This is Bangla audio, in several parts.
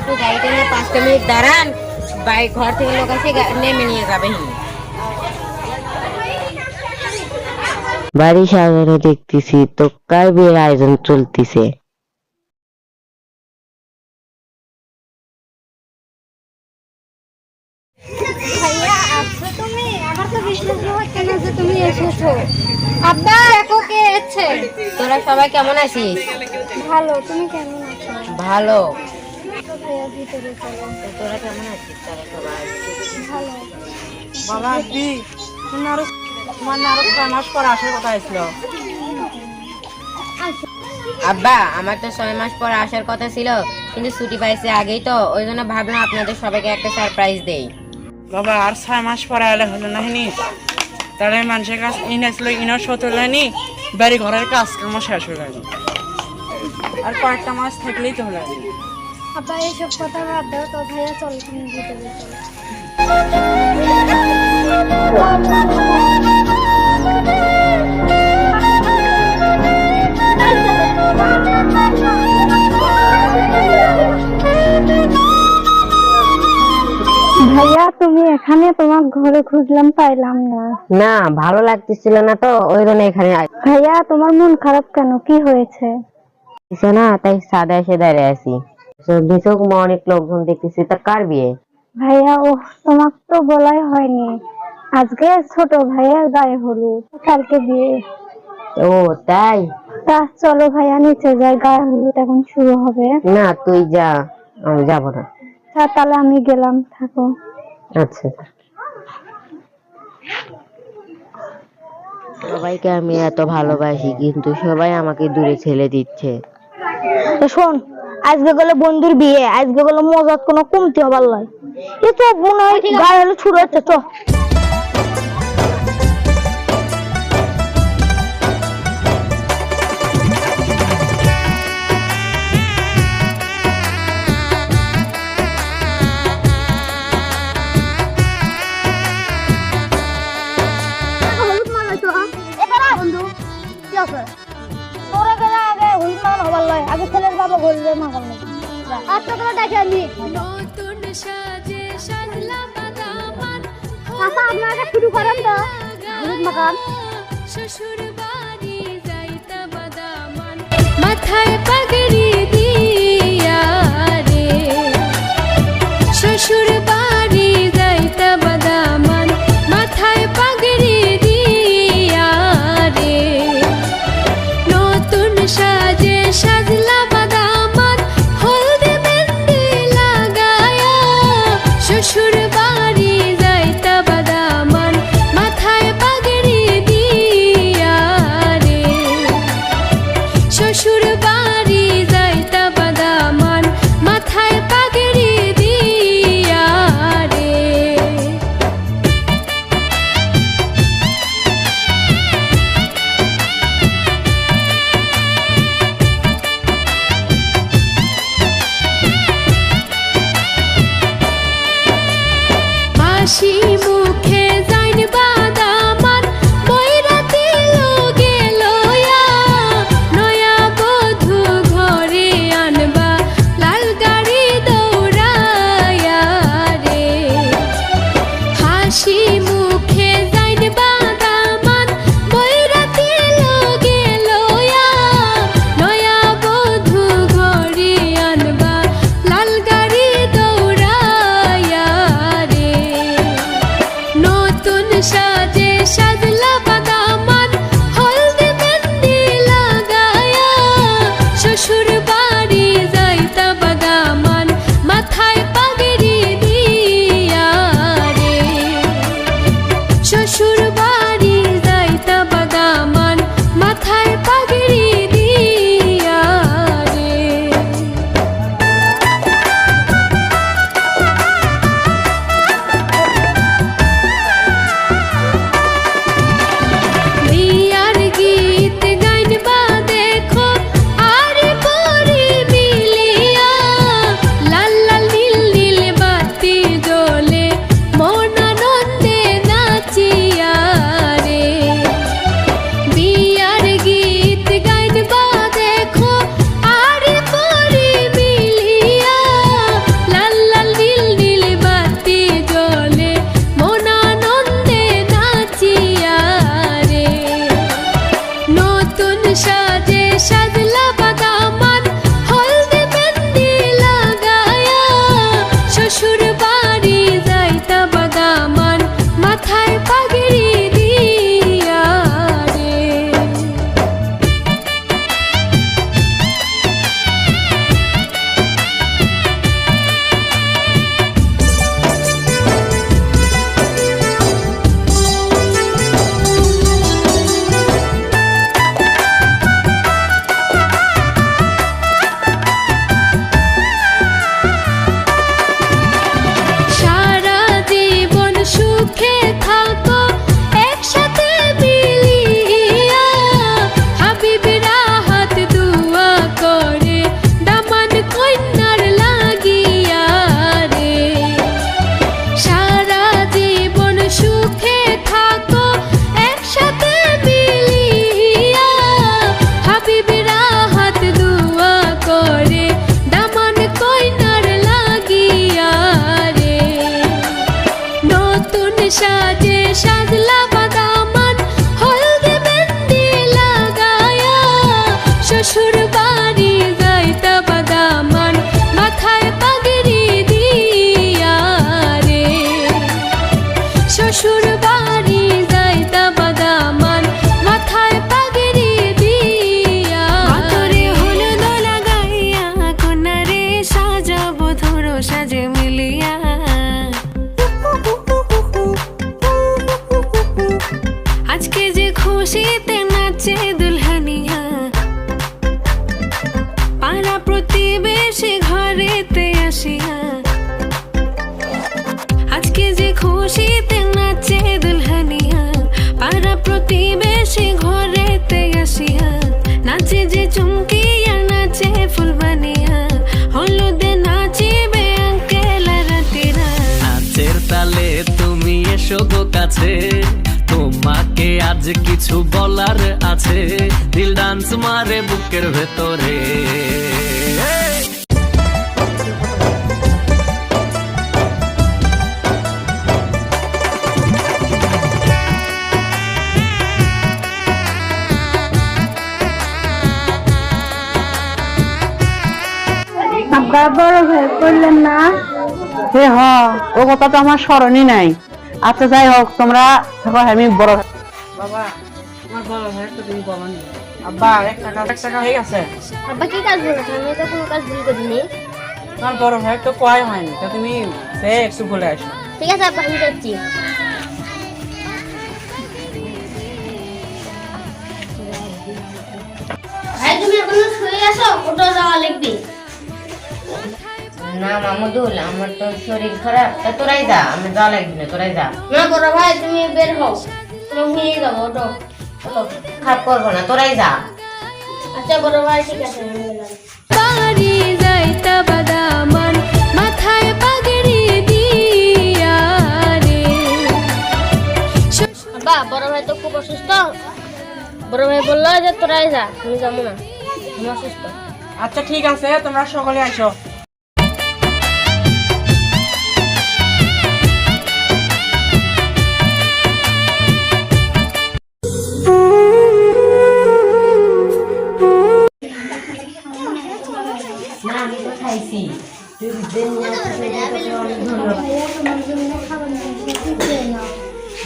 একটু গাড়িটা নিয়ে পাঁচটা মিনিট দাঁড়ান বাইক ঘর থেকে লোক গা- নেমে নিয়ে যাবে। বাড়ি সাজানো দেখতেছি তো কার বিয়ের আয়োজন চলতিছে? ভাইয়া আছো তুমি আমার তো বিশ্বাস হচ্ছে না যে তুমি এসেছ। আব্বা দেখো কে এসেছে। তোরা সবাই কেমন আছিস? ভালো তুমি কেমন আছো? ভালো। না আব্বা, আমার তো ছয় মাস পর আসার কথা ছিল, কিন্তু ছুটি পাইছে আগেই তো, ওই জন্য ভাবলাম আপনাদের সবাইকে একটা সারপ্রাইজ দেই। বাবা, আর ছয় মাস পরে এলে হলো না হিনি তাহলে মানুষের কাজ ইন আসলে ইনার শত হলেনি বাড়ি ঘরের কাজ কাম শেষ গেল আর কয়েকটা মাস থাকলেই তো হলো আব্বা এইসব কথা বাদ দাও তো ভাইয়া চলো তুমি ভিতরে ভাইয়া তুমি এখানে? তোমার ঘরে খুঁজলাম পাইলাম না। না ভালো লাগতেছিল না তো ওই জন্য এখানে ভাইয়া তোমার মন খারাপ কেন? কি হয়েছে? না তাই সাদা এসে দাঁড়িয়ে আছি। অনেক লোকজন দেখতেছি তা কার বিয়ে? ভাইয়া ও তোমাকে তো বলাই হয়নি। আজকে ছোট ভাইয়ের গায়ে হলুদ কালকে বিয়ে। ও তাই? তা চলো ভাইয়া নিচে যাই গায়ে হলুদ এখন শুরু হবে। না তুই যা আমি যাব না। তাহলে আমি গেলাম থাকো। আচ্ছা। সবাইকে আমি এত ভালোবাসি কিন্তু সবাই আমাকে দূরে ছেলে দিচ্ছে। শোন আজকে গেলে বন্ধুর বিয়ে আজকে গেলে মজার কোনো কমতি হবার লয়। এ তো মনে হয় গায়ে হলুদ শুরু হচ্ছে তো আগে ছেলের বাবা তোরা দেখে আনি নতুন সাজে সাজলা বাদামান আচ্ছা আপনারা শুরু করেন তো শ্বশুর বাড়ি যাইতা বাদামান। মাথায় পাগড়ি happy রে আসিয়া। আজকে যে খুশিতে নাচে দুলহানিয়া, পাড়া প্রতিবেশী ঘরেতে আসিয়া, নাচে যে চমকিয়া ফুলবানিয়া হলুদে নাচিবে আঙ্কেলা রাতিরা নাচের তালে তুমি এসো কাছে, তোমাকে আজ কিছু বলার আছে, দিল ডান্স মারে বুকের ভেতরে। আব্বা বড় ভাই করলেন না? হে হ ও কথা তো আমার স্মরণই নাই। আচ্ছা যাই হোক তোমরা থাকো আমি বড় বাবা আমার বড় ভাই তো তুমি বলো আব্বা এক টাকা এক টাকা হয়ে গেছে। আব্বা কি কাজ বলেছেন আমি তো কোনো কাজ ভুল করিনি তোমার বড় ভাই তো কয় হয়নি তা তুমি সে একটু বলে আসো। ঠিক আছে আব্বা আমি যাচ্ছি। ভাই তুমি এখনও শুয়ে আছো? ওটা যাওয়া লিখবি না মামুদুল আমার তো শরীর খারাপ। তা তোরাই যা আমি যা লাগবে না তোরাই যা। না বড় ভাই তুমি বের হও। তুমি নিয়ে যাব ওটো ওটো খারাপ করব না তোরাই যা। আচ্ছা বড় ভাই ঠিক আছে আমি গেলাম বাড়ি যাইতা বাদামান মাথায় পাগড়ি দিয়া রে। আব্বা বড় ভাই তো খুব অসুস্থ। বড় ভাই বলল যে তোরাই যা আমি যাব না। আমি অসুস্থ। আচ্ছা ঠিক আছে তোমরা সকলে আসো।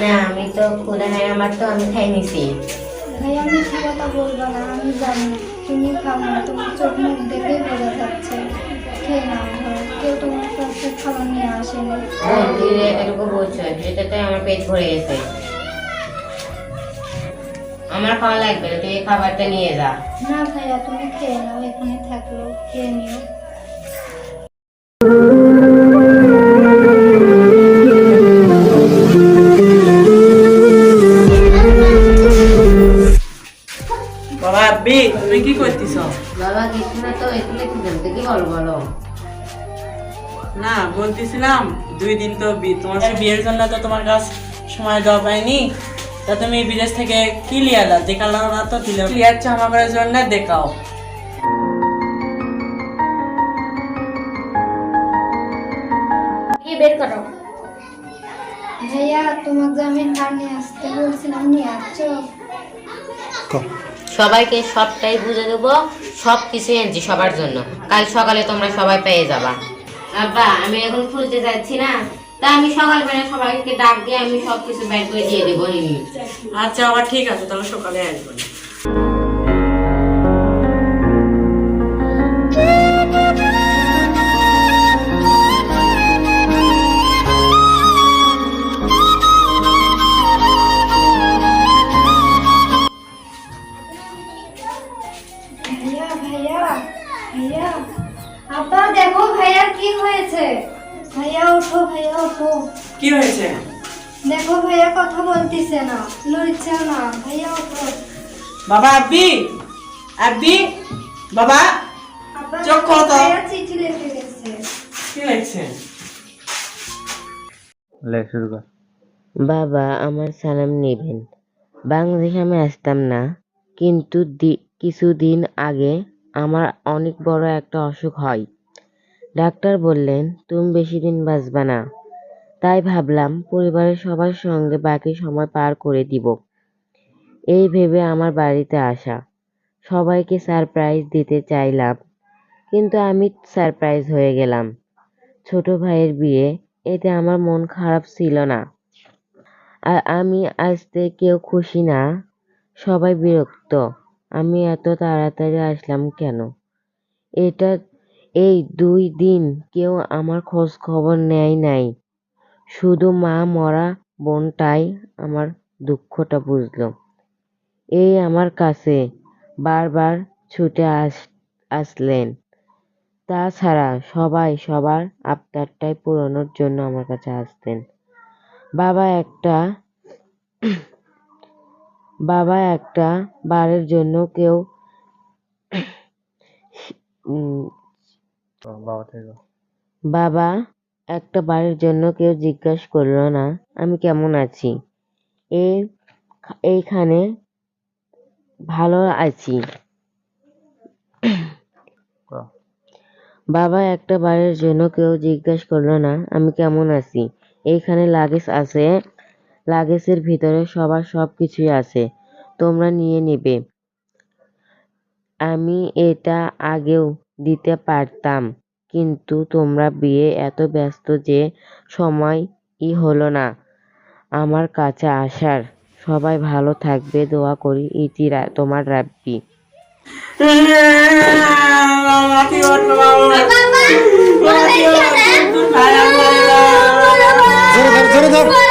না আমি তো খুদা নাই আমার তো আমি খাই নিছি। ভাই আমি মিথ্যা কথা বলব না? আমি জানি তুমি খাও না তোমার চোখ মুখ দেখেই বোঝা যাচ্ছে। খেয়ে নাও কেউ তোমার কাছে খাবার নিয়ে আসেনি যে বলছো? এটাতে আমার পেট ভরে গেছে। আমার খাওয়া লাগবে তুই এই খাবারটা নিয়ে যা। না ভাইয়া তুমি খেয়ে নাও এখানে থাকল। খেয়ে নিও। বলতেছিলাম দুই দিন তো তোমার সে বিয়ের জন্য তো তোমার কাছ সময় দেওয়া পাইনি। তা তুমি বিদেশ থেকে কি লিয়ালা দেখাল না তো দিলে লিয়াচ্ছ আমাদের জন্য? দেখাও। বের করো? ভাইয়া তোমাকে আমি হার নিয়ে আসতে বলছিলাম নিয়ে আসছো? সবাইকে সবটাই বুঝে দেবো সব কিছু এনেছি সবার জন্য। কাল সকালে তোমরা সবাই পেয়ে যাবা। আব্বা, আমি এখন খুলতে যাচ্ছি না। তা আমি সকালবেলা সবাইকে ডাক দিয়ে আমি সবকিছু ব্যাগ করে দিয়ে দেবো আচ্ছা আবার ঠিক আছে, তাহলে সকালে আসব। দেখো ভাইয়ার কি হয়েছে? ভাইয়া ওঠো ভাইয়া ওঠো। কি হয়েছে? দেখো ভাইয়া কথা বলতিছে না লড়ছে না। ভাইয়া ওঠো। বাবা আব্বি! আব্বি! বাবা! চোখ খোলো তো। ভাইয়া চিঠি লিখে গেছে। কি হয়েছে? বাবা আমার সালাম নেবেন। বাংলাদেশে আমি আসতাম না কিন্তু কিছুদিন আগে আমার অনেক বড় একটা অসুখ হয়। ডাক্তার বললেন, তুমি বেশি দিন বাঁচবা না। তাই ভাবলাম, পরিবারের সবার সঙ্গে বাকি সময় পার করে দিব। এই ভেবে আমার বাড়িতে আসা। সবাইকে সারপ্রাইজ দিতে চাইলাম, কিন্তু আমি সারপ্রাইজ হয়ে গেলাম। ছোট ভাইয়ের বিয়ে, এতে আমার মন খারাপ ছিল না। আর আমি আসতে কেউ খুশি না, সবাই বিরক্ত। আমি এত তাড়াতাড়ি আসলাম কেন? এটা এই দুই দিন কেউ আমার খোঁজ খবর নেয় নাই। শুধু মা মরা বোনটাই আমার দুঃখটা বুঝলো। এই আমার কাছে বারবার ছুটে আস, আসলেন। তাছাড়া সবাই সবার আবদারটাই পূরণের জন্য আমার কাছে আসতেন। বাবা একটা বাবা একটা বারের জন্য কেউ বাবা একটা বারের জন্য কেউ জিজ্ঞাসা করল না আমি কেমন আছি? এ এইখানে ভালো আছি। বাবা একটা বারের জন্য কেউ জিজ্ঞাসা করল না আমি কেমন আছি? এইখানে লাগেজ আছে লাগেজের ভিতরে সবার সব কিছুই আছে তোমরা নিয়ে নেবে। আমি এটা আগেও দিতে পারতাম। কিন্তু তোমরা বিয়ে এত ব্যস্ত যে সময়ই হলো না। আমার কাছে আসার। সবাই ভালো থাকবে দোয়া করি ইতি তোমার রাব্বি। ধরে ধরে